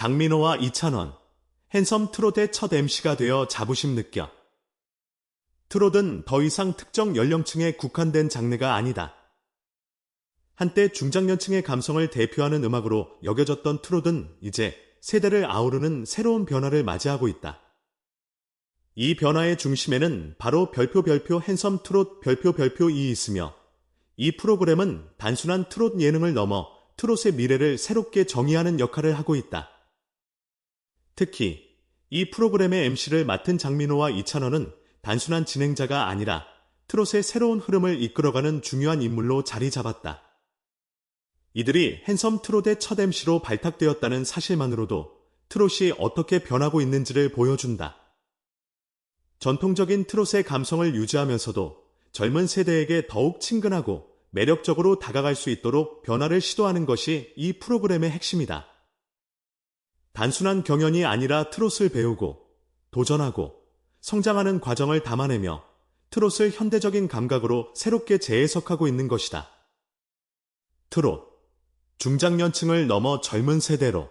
장민호와 이찬원, 핸섬 트롯의 첫 MC가 되어 자부심 느껴. 트롯은 더 이상 특정 연령층에 국한된 장르가 아니다. 한때 중장년층의 감성을 대표하는 음악으로 여겨졌던 트롯은 이제 세대를 아우르는 새로운 변화를 맞이하고 있다. 이 변화의 중심에는 바로 별표 별표 핸섬 트롯 별표 별표 이 있으며 이 프로그램은 단순한 트롯 예능을 넘어 트롯의 미래를 새롭게 정의하는 역할을 하고 있다. 특히 이 프로그램의 MC를 맡은 장민호와 이찬원은 단순한 진행자가 아니라 트롯의 새로운 흐름을 이끌어가는 중요한 인물로 자리 잡았다. 이들이 핸섬 트롯의 첫 MC로 발탁되었다는 사실만으로도 트롯이 어떻게 변하고 있는지를 보여준다. 전통적인 트롯의 감성을 유지하면서도 젊은 세대에게 더욱 친근하고 매력적으로 다가갈 수 있도록 변화를 시도하는 것이 이 프로그램의 핵심이다. 단순한 경연이 아니라 트롯을 배우고 도전하고 성장하는 과정을 담아내며 트롯을 현대적인 감각으로 새롭게 재해석하고 있는 것이다. 트롯. 중장년층을 넘어 젊은 세대로.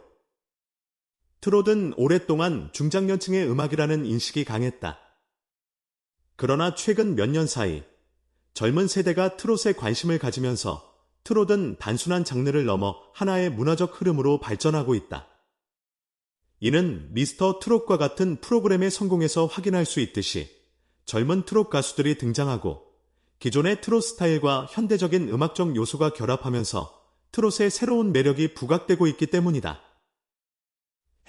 트롯은 오랫동안 중장년층의 음악이라는 인식이 강했다. 그러나 최근 몇 년 사이 젊은 세대가 트롯에 관심을 가지면서 트롯은 단순한 장르를 넘어 하나의 문화적 흐름으로 발전하고 있다. 이는 미스터 트롯과 같은 프로그램의 성공에서 확인할 수 있듯이 젊은 트롯 가수들이 등장하고 기존의 트롯 스타일과 현대적인 음악적 요소가 결합하면서 트롯의 새로운 매력이 부각되고 있기 때문이다.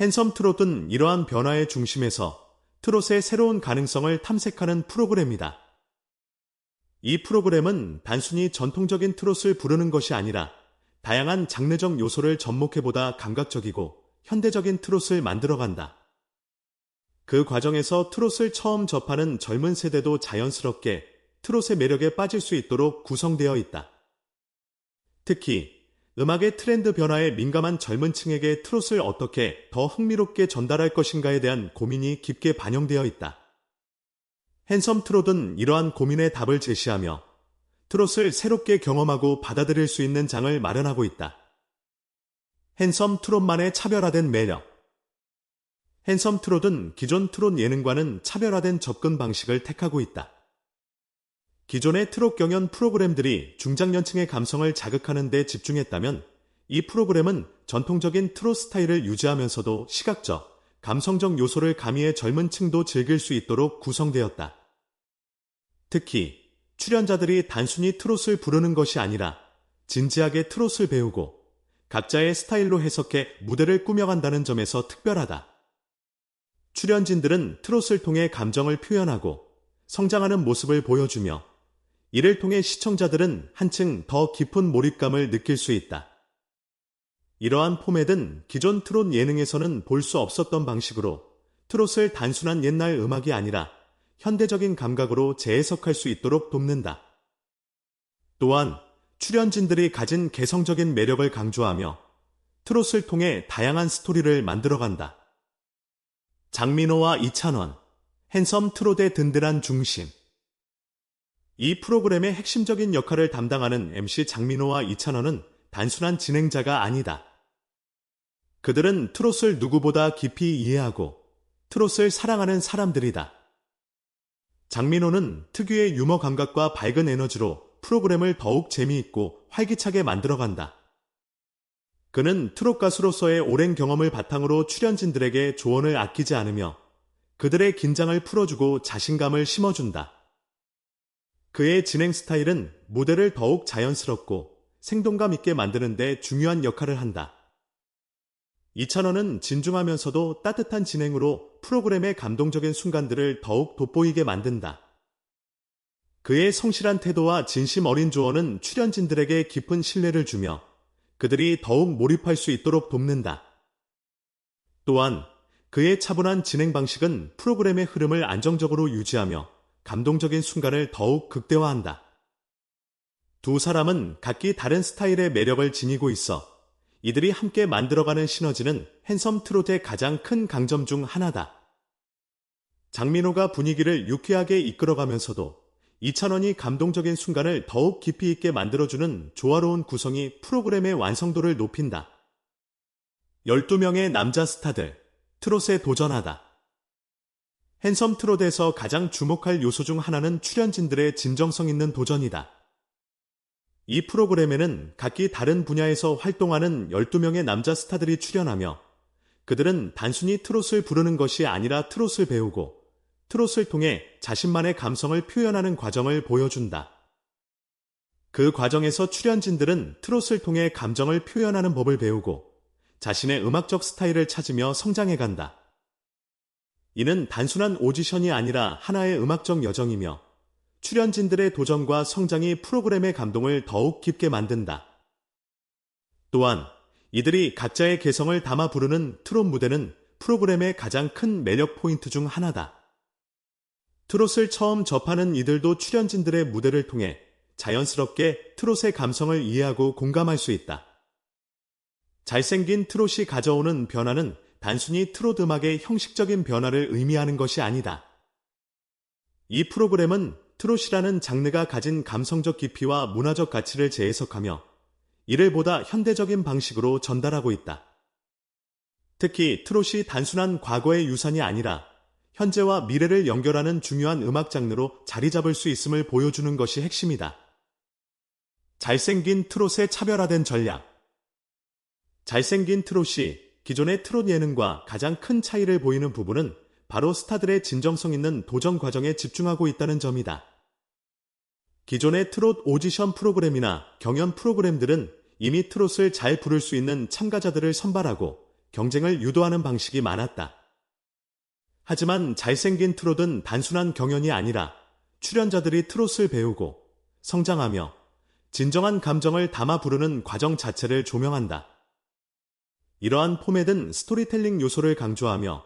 핸섬 트롯은 이러한 변화의 중심에서 트롯의 새로운 가능성을 탐색하는 프로그램이다. 이 프로그램은 단순히 전통적인 트롯을 부르는 것이 아니라 다양한 장르적 요소를 접목해보다 감각적이고 현대적인 트롯을 만들어간다. 그 과정에서 트롯을 처음 접하는 젊은 세대도 자연스럽게 트롯의 매력에 빠질 수 있도록 구성되어 있다. 특히 음악의 트렌드 변화에 민감한 젊은 층에게 트롯을 어떻게 더 흥미롭게 전달할 것인가에 대한 고민이 깊게 반영되어 있다. 핸섬 트롯은 이러한 고민의 답을 제시하며 트롯을 새롭게 경험하고 받아들일 수 있는 장을 마련하고 있다. 핸섬 트롯만의 차별화된 매력. 핸섬 트롯은 기존 트롯 예능과는 차별화된 접근 방식을 택하고 있다. 기존의 트롯 경연 프로그램들이 중장년층의 감성을 자극하는 데 집중했다면 이 프로그램은 전통적인 트롯 스타일을 유지하면서도 시각적, 감성적 요소를 가미해 젊은 층도 즐길 수 있도록 구성되었다. 특히 출연자들이 단순히 트롯을 부르는 것이 아니라 진지하게 트롯을 배우고 각자의 스타일로 해석해 무대를 꾸며간다는 점에서 특별하다. 출연진들은 트롯을 통해 감정을 표현하고 성장하는 모습을 보여주며 이를 통해 시청자들은 한층 더 깊은 몰입감을 느낄 수 있다. 이러한 포맷은 기존 트롯 예능에서는 볼 수 없었던 방식으로 트롯을 단순한 옛날 음악이 아니라 현대적인 감각으로 재해석할 수 있도록 돕는다. 또한 출연진들이 가진 개성적인 매력을 강조하며 트롯을 통해 다양한 스토리를 만들어간다. 장민호와 이찬원, 핸섬 트롯의 든든한 중심. 이 프로그램의 핵심적인 역할을 담당하는 MC 장민호와 이찬원은 단순한 진행자가 아니다. 그들은 트롯을 누구보다 깊이 이해하고 트롯을 사랑하는 사람들이다. 장민호는 특유의 유머 감각과 밝은 에너지로 프로그램을 더욱 재미있고 활기차게 만들어간다. 그는 트롯 가수로서의 오랜 경험을 바탕으로 출연진들에게 조언을 아끼지 않으며 그들의 긴장을 풀어주고 자신감을 심어준다. 그의 진행 스타일은 무대를 더욱 자연스럽고 생동감 있게 만드는데 중요한 역할을 한다. 이찬원은 진중하면서도 따뜻한 진행으로 프로그램의 감동적인 순간들을 더욱 돋보이게 만든다. 그의 성실한 태도와 진심 어린 조언은 출연진들에게 깊은 신뢰를 주며 그들이 더욱 몰입할 수 있도록 돕는다. 또한 그의 차분한 진행 방식은 프로그램의 흐름을 안정적으로 유지하며 감동적인 순간을 더욱 극대화한다. 두 사람은 각기 다른 스타일의 매력을 지니고 있어 이들이 함께 만들어가는 시너지는 핸섬 트롯의 가장 큰 강점 중 하나다. 장민호가 분위기를 유쾌하게 이끌어가면서도 이찬원이 감동적인 순간을 더욱 깊이 있게 만들어주는 조화로운 구성이 프로그램의 완성도를 높인다. 12명의 남자 스타들, 트롯에 도전하다. 핸섬 트롯에서 가장 주목할 요소 중 하나는 출연진들의 진정성 있는 도전이다. 이 프로그램에는 각기 다른 분야에서 활동하는 12명의 남자 스타들이 출연하며 그들은 단순히 트롯을 부르는 것이 아니라 트롯을 배우고 트롯을 통해 자신만의 감성을 표현하는 과정을 보여준다. 그 과정에서 출연진들은 트롯을 통해 감정을 표현하는 법을 배우고 자신의 음악적 스타일을 찾으며 성장해 간다. 이는 단순한 오디션이 아니라 하나의 음악적 여정이며 출연진들의 도전과 성장이 프로그램의 감동을 더욱 깊게 만든다. 또한 이들이 각자의 개성을 담아 부르는 트롯 무대는 프로그램의 가장 큰 매력 포인트 중 하나다. 트롯을 처음 접하는 이들도 출연진들의 무대를 통해 자연스럽게 트롯의 감성을 이해하고 공감할 수 있다. 잘생긴 트롯이 가져오는 변화는 단순히 트롯 음악의 형식적인 변화를 의미하는 것이 아니다. 이 프로그램은 트롯이라는 장르가 가진 감성적 깊이와 문화적 가치를 재해석하며 이를 보다 현대적인 방식으로 전달하고 있다. 특히 트롯이 단순한 과거의 유산이 아니라 현재와 미래를 연결하는 중요한 음악 장르로 자리 잡을 수 있음을 보여주는 것이 핵심이다. 잘생긴 트롯의 차별화된 전략 잘생긴 트롯이 기존의 트롯 예능과 가장 큰 차이를 보이는 부분은 바로 스타들의 진정성 있는 도전 과정에 집중하고 있다는 점이다. 기존의 트롯 오디션 프로그램이나 경연 프로그램들은 이미 트롯을 잘 부를 수 있는 참가자들을 선발하고 경쟁을 유도하는 방식이 많았다. 하지만 잘생긴 트롯은 단순한 경연이 아니라 출연자들이 트롯을 배우고 성장하며 진정한 감정을 담아 부르는 과정 자체를 조명한다. 이러한 포맷은 스토리텔링 요소를 강조하며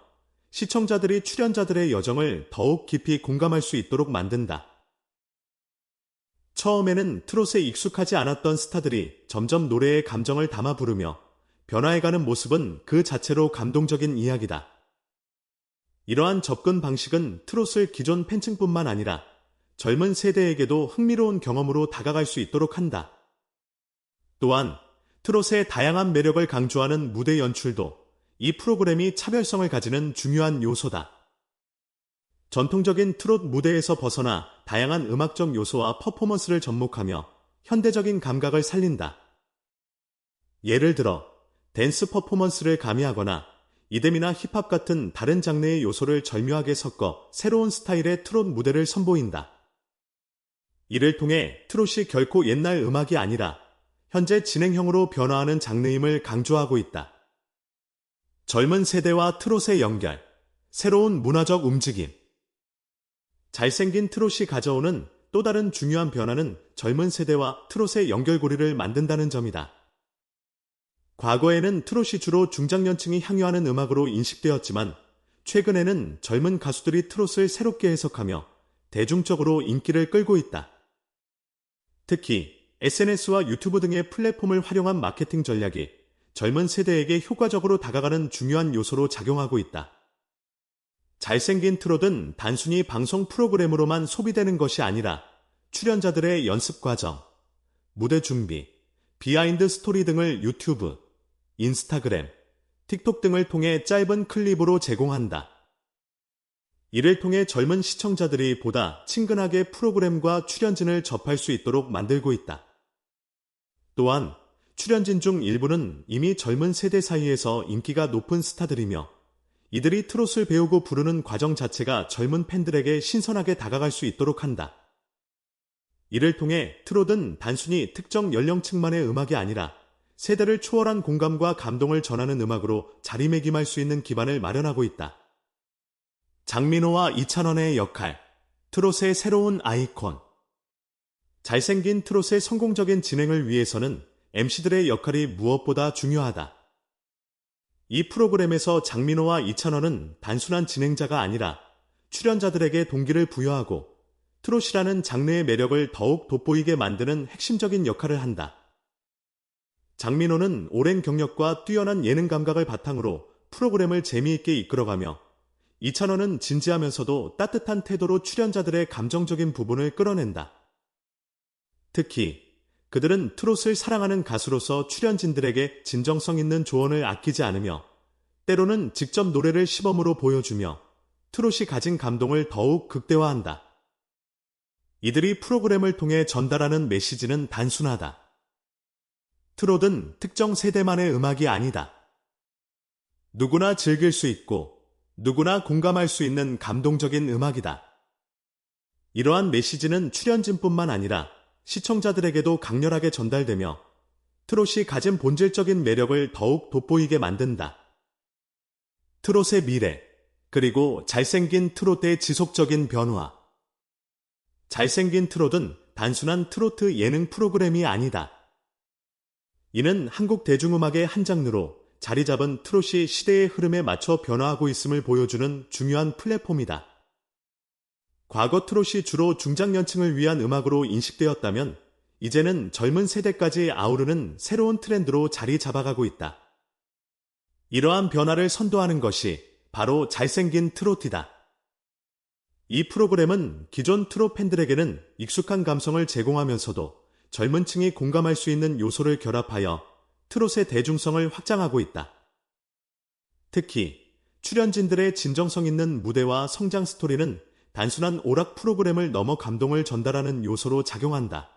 시청자들이 출연자들의 여정을 더욱 깊이 공감할 수 있도록 만든다. 처음에는 트롯에 익숙하지 않았던 스타들이 점점 노래의 감정을 담아 부르며 변화해가는 모습은 그 자체로 감동적인 이야기다. 이러한 접근 방식은 트롯을 기존 팬층뿐만 아니라 젊은 세대에게도 흥미로운 경험으로 다가갈 수 있도록 한다. 또한 트롯의 다양한 매력을 강조하는 무대 연출도 이 프로그램이 차별성을 가지는 중요한 요소다. 전통적인 트롯 무대에서 벗어나 다양한 음악적 요소와 퍼포먼스를 접목하며 현대적인 감각을 살린다. 예를 들어 댄스 퍼포먼스를 가미하거나 이뎀이나 힙합 같은 다른 장르의 요소를 절묘하게 섞어 새로운 스타일의 트롯 무대를 선보인다. 이를 통해 트롯이 결코 옛날 음악이 아니라 현재 진행형으로 변화하는 장르임을 강조하고 있다. 젊은 세대와 트롯의 연결, 새로운 문화적 움직임. 잘생긴 트롯이 가져오는 또 다른 중요한 변화는 젊은 세대와 트롯의 연결고리를 만든다는 점이다. 과거에는 트롯이 주로 중장년층이 향유하는 음악으로 인식되었지만 최근에는 젊은 가수들이 트롯을 새롭게 해석하며 대중적으로 인기를 끌고 있다. 특히 SNS와 유튜브 등의 플랫폼을 활용한 마케팅 전략이 젊은 세대에게 효과적으로 다가가는 중요한 요소로 작용하고 있다. 잘생긴 트롯은 단순히 방송 프로그램으로만 소비되는 것이 아니라 출연자들의 연습 과정, 무대 준비, 비하인드 스토리 등을 유튜브, 인스타그램, 틱톡 등을 통해 짧은 클립으로 제공한다. 이를 통해 젊은 시청자들이 보다 친근하게 프로그램과 출연진을 접할 수 있도록 만들고 있다. 또한 출연진 중 일부는 이미 젊은 세대 사이에서 인기가 높은 스타들이며 이들이 트롯을 배우고 부르는 과정 자체가 젊은 팬들에게 신선하게 다가갈 수 있도록 한다. 이를 통해 트롯은 단순히 특정 연령층만의 음악이 아니라 세대를 초월한 공감과 감동을 전하는 음악으로 자리매김할 수 있는 기반을 마련하고 있다. 장민호와 이찬원의 역할, 트롯의 새로운 아이콘. 잘생긴 트롯의 성공적인 진행을 위해서는 MC들의 역할이 무엇보다 중요하다. 이 프로그램에서 장민호와 이찬원은 단순한 진행자가 아니라 출연자들에게 동기를 부여하고 트롯이라는 장르의 매력을 더욱 돋보이게 만드는 핵심적인 역할을 한다. 장민호는 오랜 경력과 뛰어난 예능 감각을 바탕으로 프로그램을 재미있게 이끌어가며 이찬원은 진지하면서도 따뜻한 태도로 출연자들의 감정적인 부분을 끌어낸다. 특히 그들은 트롯을 사랑하는 가수로서 출연진들에게 진정성 있는 조언을 아끼지 않으며 때로는 직접 노래를 시범으로 보여주며 트롯이 가진 감동을 더욱 극대화한다. 이들이 프로그램을 통해 전달하는 메시지는 단순하다. 트롯은 특정 세대만의 음악이 아니다. 누구나 즐길 수 있고 누구나 공감할 수 있는 감동적인 음악이다. 이러한 메시지는 출연진뿐만 아니라 시청자들에게도 강렬하게 전달되며 트롯이 가진 본질적인 매력을 더욱 돋보이게 만든다. 트롯의 미래, 그리고 잘생긴 트롯의 지속적인 변화. 잘생긴 트롯은 단순한 트로트 예능 프로그램이 아니다. 이는 한국 대중음악의 한 장르로 자리 잡은 트롯이 시대의 흐름에 맞춰 변화하고 있음을 보여주는 중요한 플랫폼이다. 과거 트롯이 주로 중장년층을 위한 음악으로 인식되었다면 이제는 젊은 세대까지 아우르는 새로운 트렌드로 자리 잡아가고 있다. 이러한 변화를 선도하는 것이 바로 잘생긴 트로트다. 이 프로그램은 기존 트롯 팬들에게는 익숙한 감성을 제공하면서도 젊은 층이 공감할 수 있는 요소를 결합하여 트롯의 대중성을 확장하고 있다. 특히 출연진들의 진정성 있는 무대와 성장 스토리는 단순한 오락 프로그램을 넘어 감동을 전달하는 요소로 작용한다.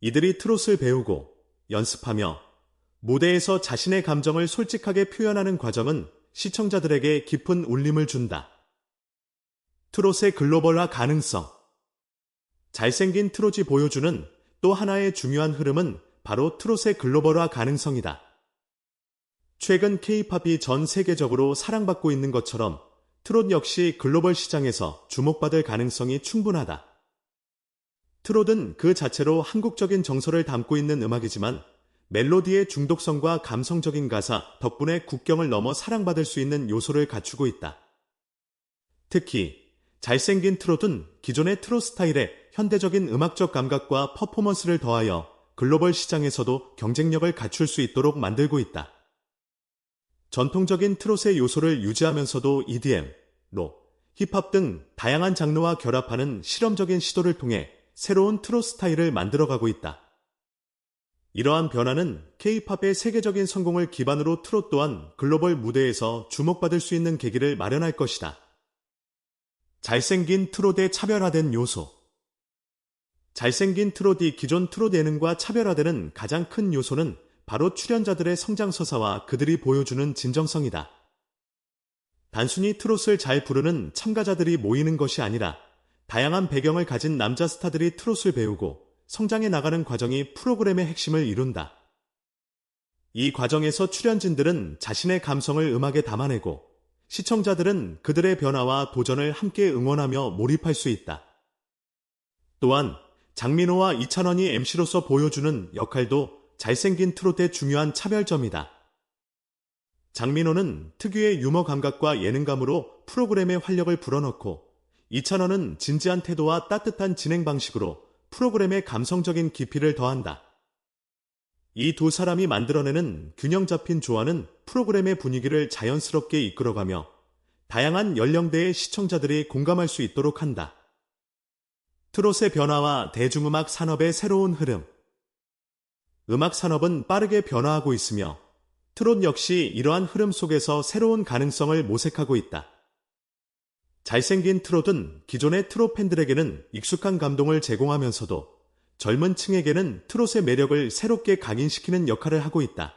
이들이 트롯을 배우고 연습하며 무대에서 자신의 감정을 솔직하게 표현하는 과정은 시청자들에게 깊은 울림을 준다. 트롯의 글로벌화 가능성. 잘생긴 트롯이 보여주는 또 하나의 중요한 흐름은 바로 트롯의 글로벌화 가능성이다. 최근 케이팝이 전 세계적으로 사랑받고 있는 것처럼 트롯 역시 글로벌 시장에서 주목받을 가능성이 충분하다. 트롯은 그 자체로 한국적인 정서를 담고 있는 음악이지만 멜로디의 중독성과 감성적인 가사 덕분에 국경을 넘어 사랑받을 수 있는 요소를 갖추고 있다. 특히 잘생긴 트롯은 기존의 트롯 스타일에 현대적인 음악적 감각과 퍼포먼스를 더하여 글로벌 시장에서도 경쟁력을 갖출 수 있도록 만들고 있다. 전통적인 트롯의 요소를 유지하면서도 EDM, 록, 힙합 등 다양한 장르와 결합하는 실험적인 시도를 통해 새로운 트롯 스타일을 만들어가고 있다. 이러한 변화는 K-팝의 세계적인 성공을 기반으로 트롯 또한 글로벌 무대에서 주목받을 수 있는 계기를 마련할 것이다. 잘생긴 트롯의 차별화된 요소 잘생긴 트롯이 기존 트롯 예능과 차별화되는 가장 큰 요소는 바로 출연자들의 성장서사와 그들이 보여주는 진정성이다. 단순히 트롯을 잘 부르는 참가자들이 모이는 것이 아니라 다양한 배경을 가진 남자 스타들이 트롯을 배우고 성장해 나가는 과정이 프로그램의 핵심을 이룬다. 이 과정에서 출연진들은 자신의 감성을 음악에 담아내고 시청자들은 그들의 변화와 도전을 함께 응원하며 몰입할 수 있다. 또한 장민호와 이찬원이 MC로서 보여주는 역할도 잘생긴 트롯의 중요한 차별점이다. 장민호는 특유의 유머 감각과 예능감으로 프로그램의 활력을 불어넣고 이찬원은 진지한 태도와 따뜻한 진행 방식으로 프로그램의 감성적인 깊이를 더한다. 이 두 사람이 만들어내는 균형 잡힌 조화는 프로그램의 분위기를 자연스럽게 이끌어가며 다양한 연령대의 시청자들이 공감할 수 있도록 한다. 트롯의 변화와 대중음악 산업의 새로운 흐름. 음악 산업은 빠르게 변화하고 있으며 트롯 역시 이러한 흐름 속에서 새로운 가능성을 모색하고 있다. 잘생긴 트롯은 기존의 트롯 팬들에게는 익숙한 감동을 제공하면서도 젊은 층에게는 트롯의 매력을 새롭게 각인시키는 역할을 하고 있다.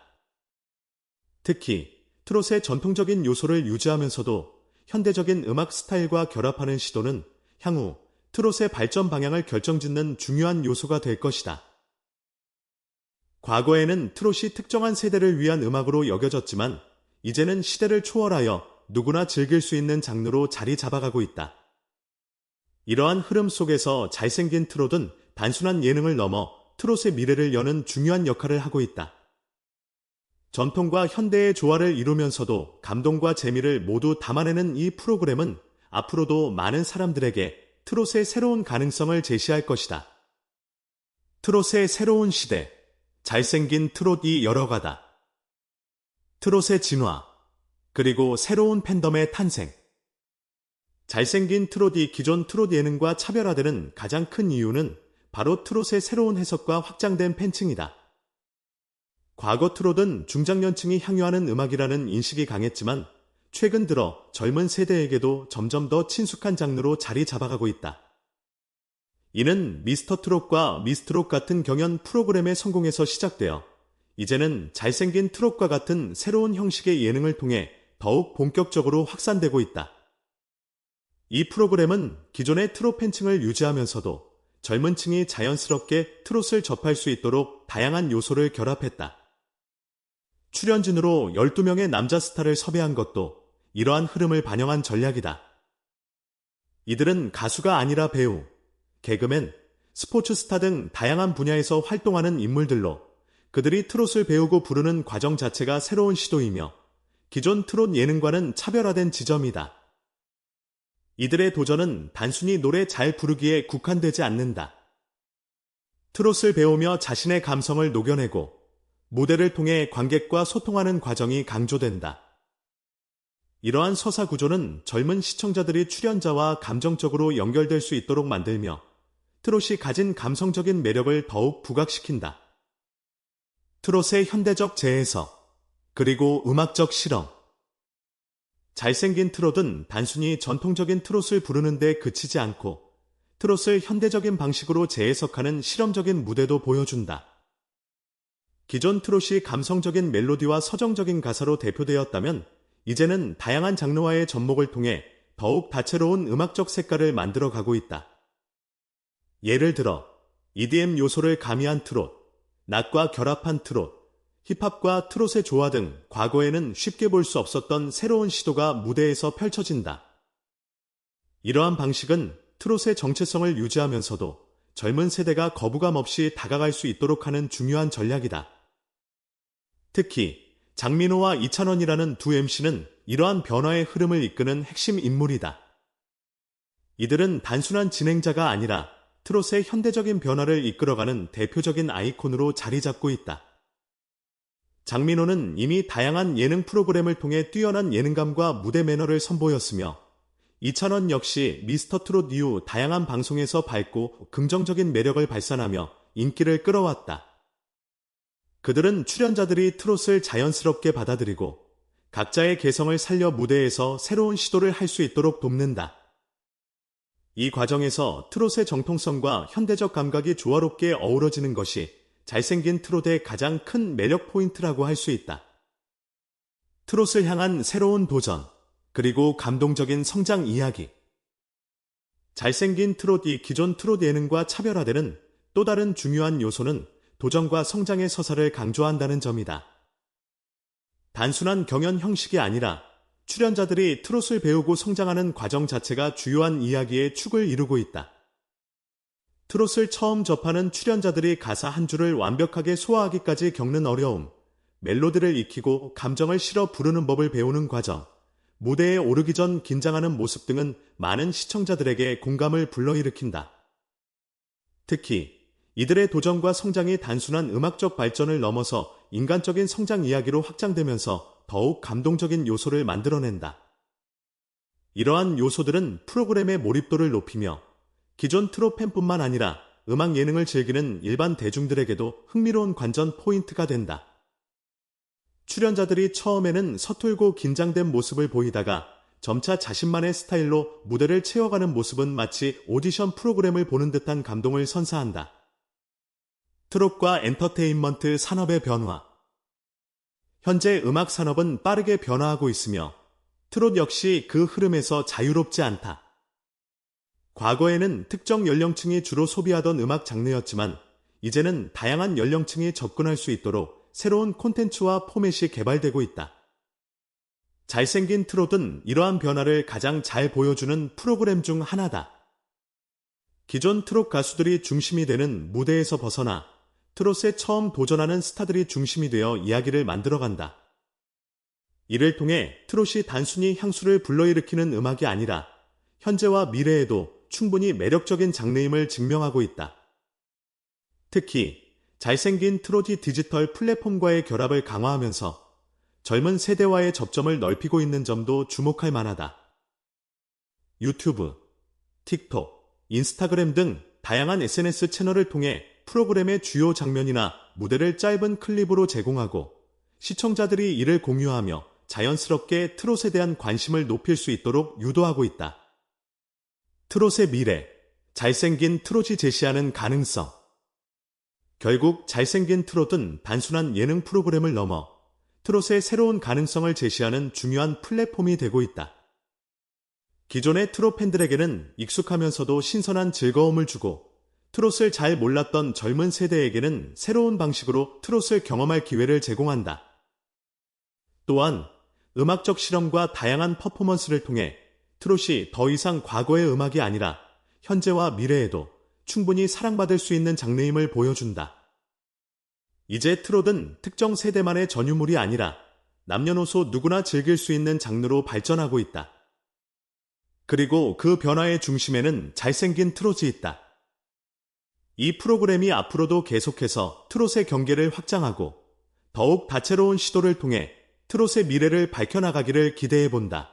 특히 트롯의 전통적인 요소를 유지하면서도 현대적인 음악 스타일과 결합하는 시도는 향후 트롯의 발전 방향을 결정짓는 중요한 요소가 될 것이다. 과거에는 트롯이 특정한 세대를 위한 음악으로 여겨졌지만 이제는 시대를 초월하여 누구나 즐길 수 있는 장르로 자리 잡아가고 있다. 이러한 흐름 속에서 잘생긴 트롯은 단순한 예능을 넘어 트롯의 미래를 여는 중요한 역할을 하고 있다. 전통과 현대의 조화를 이루면서도 감동과 재미를 모두 담아내는 이 프로그램은 앞으로도 많은 사람들에게 트롯의 새로운 가능성을 제시할 것이다. 트롯의 새로운 시대, 잘생긴 트롯이 열어가다. 트롯의 진화, 그리고 새로운 팬덤의 탄생. 잘생긴 트롯이 기존 트롯 예능과 차별화되는 가장 큰 이유는 바로 트롯의 새로운 해석과 확장된 팬층이다. 과거 트롯은 중장년층이 향유하는 음악이라는 인식이 강했지만 최근 들어 젊은 세대에게도 점점 더 친숙한 장르로 자리 잡아가고 있다. 이는 미스터 트롯과 미스트롯 같은 경연 프로그램의 성공에서 시작되어 이제는 잘생긴 트롯과 같은 새로운 형식의 예능을 통해 더욱 본격적으로 확산되고 있다. 이 프로그램은 기존의 트롯 팬층을 유지하면서도 젊은 층이 자연스럽게 트롯을 접할 수 있도록 다양한 요소를 결합했다. 출연진으로 12명의 남자 스타를 섭외한 것도 이러한 흐름을 반영한 전략이다. 이들은 가수가 아니라 배우, 개그맨, 스포츠 스타 등 다양한 분야에서 활동하는 인물들로 그들이 트롯을 배우고 부르는 과정 자체가 새로운 시도이며 기존 트롯 예능과는 차별화된 지점이다. 이들의 도전은 단순히 노래 잘 부르기에 국한되지 않는다. 트롯을 배우며 자신의 감성을 녹여내고 무대를 통해 관객과 소통하는 과정이 강조된다. 이러한 서사 구조는 젊은 시청자들이 출연자와 감정적으로 연결될 수 있도록 만들며 트롯이 가진 감성적인 매력을 더욱 부각시킨다. 트롯의 현대적 재해석, 그리고 음악적 실험, 잘생긴 트롯은 단순히 전통적인 트롯을 부르는데 그치지 않고 트롯을 현대적인 방식으로 재해석하는 실험적인 무대도 보여준다. 기존 트롯이 감성적인 멜로디와 서정적인 가사로 대표되었다면 이제는 다양한 장르와의 접목을 통해 더욱 다채로운 음악적 색깔을 만들어 가고 있다. 예를 들어 EDM 요소를 가미한 트롯, 낮과 결합한 트롯, 힙합과 트롯의 조화 등 과거에는 쉽게 볼 수 없었던 새로운 시도가 무대에서 펼쳐진다. 이러한 방식은 트롯의 정체성을 유지하면서도 젊은 세대가 거부감 없이 다가갈 수 있도록 하는 중요한 전략이다. 특히 장민호와 이찬원이라는 두 MC는 이러한 변화의 흐름을 이끄는 핵심 인물이다. 이들은 단순한 진행자가 아니라 트롯의 현대적인 변화를 이끌어가는 대표적인 아이콘으로 자리 잡고 있다. 장민호는 이미 다양한 예능 프로그램을 통해 뛰어난 예능감과 무대 매너를 선보였으며 이찬원 역시 미스터 트롯 이후 다양한 방송에서 밝고 긍정적인 매력을 발산하며 인기를 끌어왔다. 그들은 출연자들이 트롯을 자연스럽게 받아들이고 각자의 개성을 살려 무대에서 새로운 시도를 할 수 있도록 돕는다. 이 과정에서 트롯의 정통성과 현대적 감각이 조화롭게 어우러지는 것이 잘생긴 트롯의 가장 큰 매력 포인트라고 할 수 있다. 트롯을 향한 새로운 도전, 그리고 감동적인 성장 이야기. 잘생긴 트롯이 기존 트롯 예능과 차별화되는 또 다른 중요한 요소는 도전과 성장의 서사를 강조한다는 점이다. 단순한 경연 형식이 아니라 출연자들이 트롯을 배우고 성장하는 과정 자체가 주요한 이야기의 축을 이루고 있다. 트롯을 처음 접하는 출연자들이 가사 한 줄을 완벽하게 소화하기까지 겪는 어려움, 멜로디를 익히고 감정을 실어 부르는 법을 배우는 과정, 무대에 오르기 전 긴장하는 모습 등은 많은 시청자들에게 공감을 불러일으킨다. 특히 이들의 도전과 성장이 단순한 음악적 발전을 넘어서 인간적인 성장 이야기로 확장되면서 더욱 감동적인 요소를 만들어낸다. 이러한 요소들은 프로그램의 몰입도를 높이며 기존 트롯 팬뿐만 아니라 음악 예능을 즐기는 일반 대중들에게도 흥미로운 관전 포인트가 된다. 출연자들이 처음에는 서툴고 긴장된 모습을 보이다가 점차 자신만의 스타일로 무대를 채워가는 모습은 마치 오디션 프로그램을 보는 듯한 감동을 선사한다. 트롯과 엔터테인먼트 산업의 변화. 현재 음악 산업은 빠르게 변화하고 있으며 트롯 역시 그 흐름에서 자유롭지 않다. 과거에는 특정 연령층이 주로 소비하던 음악 장르였지만 이제는 다양한 연령층이 접근할 수 있도록 새로운 콘텐츠와 포맷이 개발되고 있다. 잘생긴 트롯은 이러한 변화를 가장 잘 보여주는 프로그램 중 하나다. 기존 트롯 가수들이 중심이 되는 무대에서 벗어나 트롯에 처음 도전하는 스타들이 중심이 되어 이야기를 만들어간다. 이를 통해 트롯이 단순히 향수를 불러일으키는 음악이 아니라 현재와 미래에도 충분히 매력적인 장르임을 증명하고 있다. 특히 잘생긴 트로디 디지털 플랫폼과의 결합을 강화하면서 젊은 세대와의 접점을 넓히고 있는 점도 주목할 만하다. 유튜브, 틱톡, 인스타그램 등 다양한 SNS 채널을 통해 프로그램의 주요 장면이나 무대를 짧은 클립으로 제공하고 시청자들이 이를 공유하며 자연스럽게 트롯에 대한 관심을 높일 수 있도록 유도하고 있다. 트롯의 미래, 잘생긴 트롯이 제시하는 가능성. 결국 잘생긴 트롯은 단순한 예능 프로그램을 넘어 트롯의 새로운 가능성을 제시하는 중요한 플랫폼이 되고 있다. 기존의 트롯 팬들에게는 익숙하면서도 신선한 즐거움을 주고 트롯을 잘 몰랐던 젊은 세대에게는 새로운 방식으로 트롯을 경험할 기회를 제공한다. 또한 음악적 실험과 다양한 퍼포먼스를 통해 트롯이 더 이상 과거의 음악이 아니라 현재와 미래에도 충분히 사랑받을 수 있는 장르임을 보여준다. 이제 트롯은 특정 세대만의 전유물이 아니라 남녀노소 누구나 즐길 수 있는 장르로 발전하고 있다. 그리고 그 변화의 중심에는 잘생긴 트롯이 있다. 이 프로그램이 앞으로도 계속해서 트롯의 경계를 확장하고 더욱 다채로운 시도를 통해 트롯의 미래를 밝혀나가기를 기대해 본다.